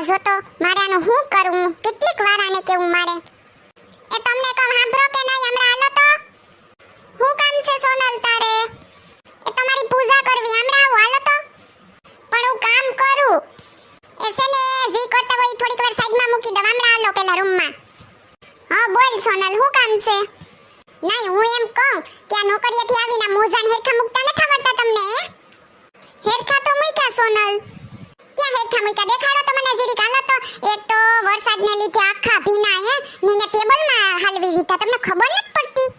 આ તો મારે આનું શું કેટલીક વાર આને કેવું મારે? એ તમને કહું સાંભળો કે નહીં? હમણાં હાલો તો. શું કામ છે સોનલ તારે? એ તમારી પૂજા કરવી. હમણાં આવો. હાલો તો. પણ હું કામ કરું. એ ને, જી કરતા હોય થોડીક વાર સાઈડમાં મૂકી દઉં. હમણાં હાલો પેલા રૂમમાં હા, બોલ સોનલ શું કામ છે? નહીં, હું એમ કહું કે આ નોકરીએથી આવીને મોજાને હેરખા મૂકતા નથી આવડતા તમને હેરખા તો મૂક્યા, સોનલ. ક્યાં હેરખા મૂક્યા? દેખાડો તો મને જરીક હાલો તો એક તો વરસાદને લીધે આખા ભીના હે ને એને ટેબલમાં હાલવી દીધા તમને ખબર નથી પડતી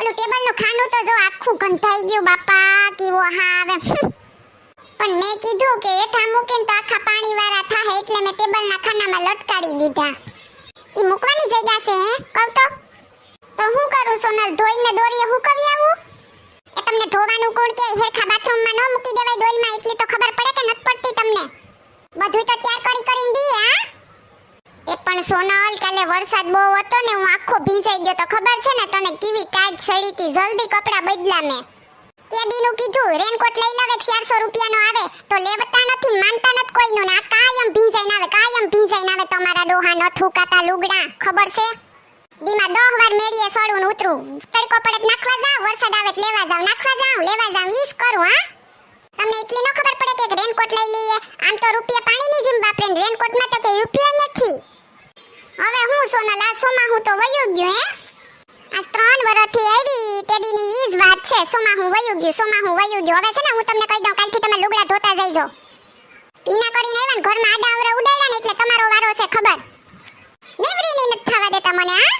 ઓલું ટેબલનું ખાનું તો જો આખું ગંધાઈ ગયું બાપા, કેવો હા પણ મેં કીધું કે હેઠા મૂકીને તો આખા પાણી વાળા થાય એટલે મેં ટેબલના ખાનામાં લટકાડી દીધા. ઈ મૂકવાની જગ્યા છે, હે કહું તો તો હું કરું, સોનલ, ધોઈને દોરીએ હું કવી આવું? એ તમને ધોવાનું કોણ કે હેખા બાથરૂમમાં ન મૂકી દેવાય ડોલમાં, એટલી તો ખબર પડે કે નથી પડતી તમને? બધું તો તૈયાર કરી કરીને દી, હા? એ પણ સોનલ, કાલે વરસાદ બહુ હતો ને હું આખો ભીંજાઈ ગયો તો ખબર છે ને તને કેવી ટાઈટ સડી જલ્દી કપડા બદલા મેં. તે દીનું કીધું રેનકોટ લઈ લાવે, ચારસો રૂપિયાનો આવે, તો લેવતા નથી, માનતા નથી કોઈનું. ને કાયમ ભીંજાઈને આવે, કાયમ ભીંજાઈને આવે તમારા ડોહા ન થૂકાતા લુગડા. ખબર છે? દીમાં દોહ વાર મેળીએ સડું ને ઉતરું. તડકો પડે નાખવા જાવ, વરસાદ આવે લેવા જાવ, નાખવા જાવ, લેવા જાવ ઈસ કરું, હા? તમને એટલી ન ખબર પડે કે રેનકોટ લઈ લઈએ? આમ તો રૂપિયા પાણીની જેમ વાપરે ને રેનકોટમાં તો કે રૂપિયા નથી. હવે હું સોના આ સોમાં હું તો વયું ગયું, હે? આજ ત્રણ વર્ષથી આવી. તેડીની જ વાત છે. સોમાં હું વયું ગયું સોમાં હું વયું ગયું. હવે છે ને હું તમને કહી દઉં, કાલથી તમે લુગડા ધોતા જઈજો. પીના કરીને આવ્યા ને ઘરમાં આડા અવરે ઉડાડ્યા ને એટલે તમારો વારો છે ખબર. નેવરીની નથી થવા દેતા મને આ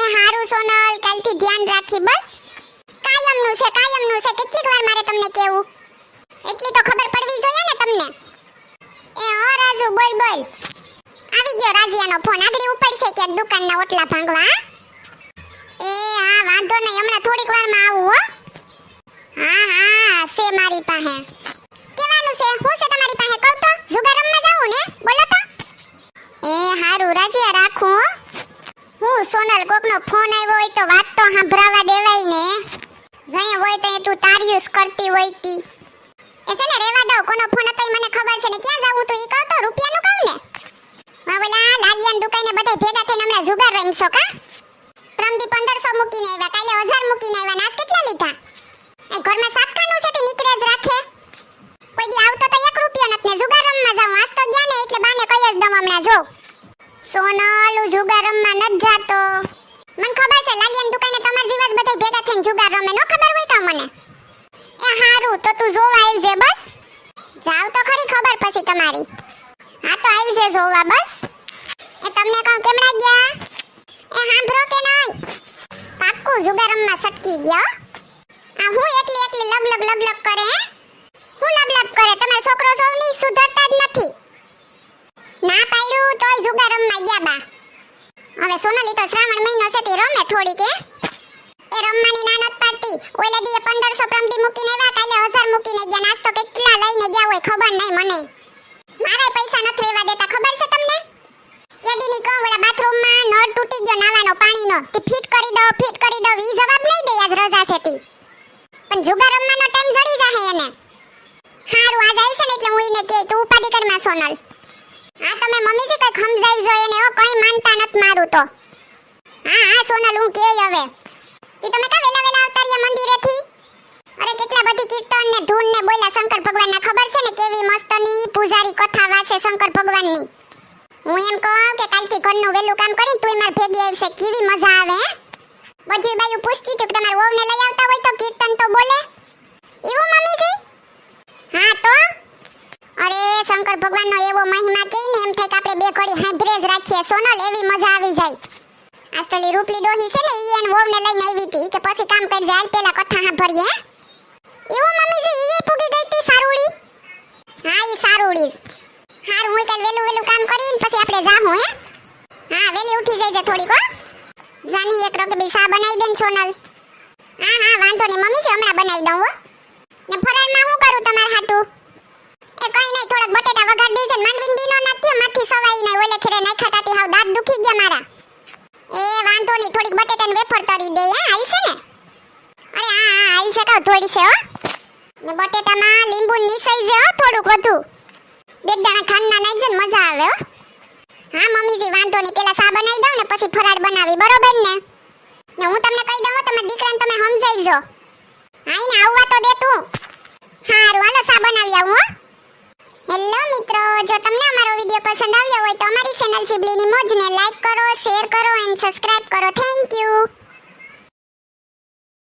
એ હારું સોનલ, કાલથી ધ્યાન રાખી બસ. કાયમનું છે કાયમનું છે. કેટલીક વાર મારે તમને કેવું? એટલી તો ખબર પડવી જોઈએ ને તમને. એ હો રાજુ, બોલ બોલ. આવી ગયો રાજીયાનો ફોન. આગળ ઉપડશે કે દુકાનના ઓટલા ભાંગવા? એ, હા, વાંધો નહીં, હમણાં થોડીક વારમાં આવું, હો. હા હા, છે મારી પાસે. કેવાનું છે? હું છે તમારી પાસે? કહું તો. જુગાર રમવા જાવું ને? બોલો તો. એ, હારું, રાજીયા રાખું, હું. સોનલ કોકનો ફોન આવ્યો હોય તો વાત તો સાંભળવા દેવાય ને. જઈ હોય તો તું તારીયુસ કરતી હોય તી. એ છે ને, રેવા દઉં, કોનો ફોન હતો મને ખબર છે ને. ક્યાં જાવું તું? એ કહો તો, રૂપિયાનું કહું ને. માં બોલા લાલિયાન દુકાને બધા ભેગા થઈને હમણાં જુગાર રમશો, કા? પ્રમદી 1500 મૂકીને આવ્યા, કાલે 1000 મૂકીને આવ્યા નાસ કેટલા લીધા? એ ઘરમાં સાતખાનું છે નીકળે જ રાખે. કોઈ દી આવતો તો એક રૂપિયો નથી ને જુગાર રમવા જાઉં, આજ તો ગયા ને એટલે બાને કઈ જ દમ હમણાં જો. સોનલ જુગાર રમવા નથી જાતો. મને ખબર છે લાલિયાની દુકાને તમાર જેવા બધા ભેગા થઈને જુગાર રમે. નો ખબર હોય તો મને. એ હારું, તો તું જોવા આવી જે બસ. જાવ તો ખરી ખબર પછી તમારી. હા, તો આવી જે જોવા બસ એ તમને કહું કેમડા ગયા એ સાંભળો કે નહીં પાક્કું જુગાર રમવા સટકી ગયો. આ હું એકલી એકલી લબ લબ લબ લબ કરે હું? લબ લબ કરે? તમારો છોકરો સૌની સુધરતા જ નથી. ના પાડ્યું તોય જુગાર રમવા ગયા બા. હવે સોનાલી તો શ્રાવણ મહિનો છે, તે રમે થોડીક કે એ રમવાની ના નત ઓલે દીએ 1500 પ્રમદી મૂકીને આવ્યા, કાલે 1000 મૂકીને ગયા. નાસ્તો કેટલા લઈને ગયા હોય ખબર નહીં મને. મારે પૈસા નથી રહેવા દેતા, ખબર છે તમને? તૂટી ગયો નાવાનો પાણીનો. તે ફિટ કરી દો ફિટ કરી દો ઈ જવાબ નહીં દે આજ રજા છે તી પણ જુગાર રમવાનો ટાઈમ જડી જાહે એને. હારું, આજ આવશે ને એટલે હું એને કે તું ઉપાડી કરમાં સોનલ. હા, તમે મમ્મી થી કઈ સમજાઈ જો એને ઓ કઈ માનતા નત મારું તો. હા હા, સોનલ, હું કે હવે. ઈ તમે કા વેલા વેલા આવતા રહ્યા મંદિરેથી? અરે, કેટલા બધી કીર્તન ને ધૂન ને બોલ્યા શંકર ભગવાન ના ખબર છે ને કેવી મસ્તની પૂજારી કથા વાસે શંકર ભગવાનની? હું એમ કહું કે કાલથી ઘરનું વેલું કામ તું માર ભેગી આવશે કેવી મજા આવે હે બધી બાયું પૂછતી હતી કે તમારા વહુને લઈ આવતા હોય તો કીર્તન તો બોલે એવું મમ્મીજી હા તો અરે શંકર ભગવાનનો એવો મહિમા કહીને એમ થાય કે આપણે બે ઘડી હાંભરે જ રાખીએ સોનલ એવી મજા આવી જાય। આજ તો લી રૂપલી ડોહી છે ને, ઈ એન વહુને લઈને આવી હતી, ઈ કે પછી કામ કરજે હાલ પેલા કથા સાંભળીએ, હે? એવું મમ્મીજી ઈ પૂગી ગઈ તી સારુડી? હા, ઈ સારુડી હારું, હું કાલ વેલું વેલું કામ કરીને પછી આપણે જાહું હે હા? વેલી ઉઠી જઈજે થોડીક, હો. જાની એક રગબી સા બનાવી દેન સોનલ. હા હા, વાંધો નહીં, મમ્મી છે, હમણાં બનાવી દઉં, હો. ને ફરાળમાં હું કરું તમાર હાટુ? એ કઈ નહીં, થોડાક બટેટા વઘાર દેજે ને, માંડવીન દીનો નાખ્યો માથી સવાઈ નહીં, ઓલે ખેરે નાખ્યા તાતી હાવ દાંત દુખી ગયા મારા. એ વાંધો નહીં, થોડીક બટેટાને વેફર તળી દે, હે હાલશે ને. અરે, હા હા હાલશે કહો થોડી છે, હો. ને બટેટામાં લીંબુ નીસાઈ છે હો, થોડુંક વધુ. બે દાણા ખાંડના નાખજે ને મજા આવે, હો. હા, મમ્મીજી, વાંધો નહીં. પેલા સા બનાવી દઉં ને પછી ફરાળ બનાવી. બરોબર ને? ને હું તમને કહી દઉં તમે દીકરાને તમે સમજાઈ જો હા, એને આવવા તો દે તું. હારું, હાલો સા બનાવી આવું, હો. હેલો, મિત્રો. જો તમને અમારો વીડિયો પસંદ આવ્યો હોય તો અમારી ચેનલ સિબલીની મોજને લાઈક કરો શેર કરો એન્ડ સબસ્ક્રાઇબ કરો. Thank you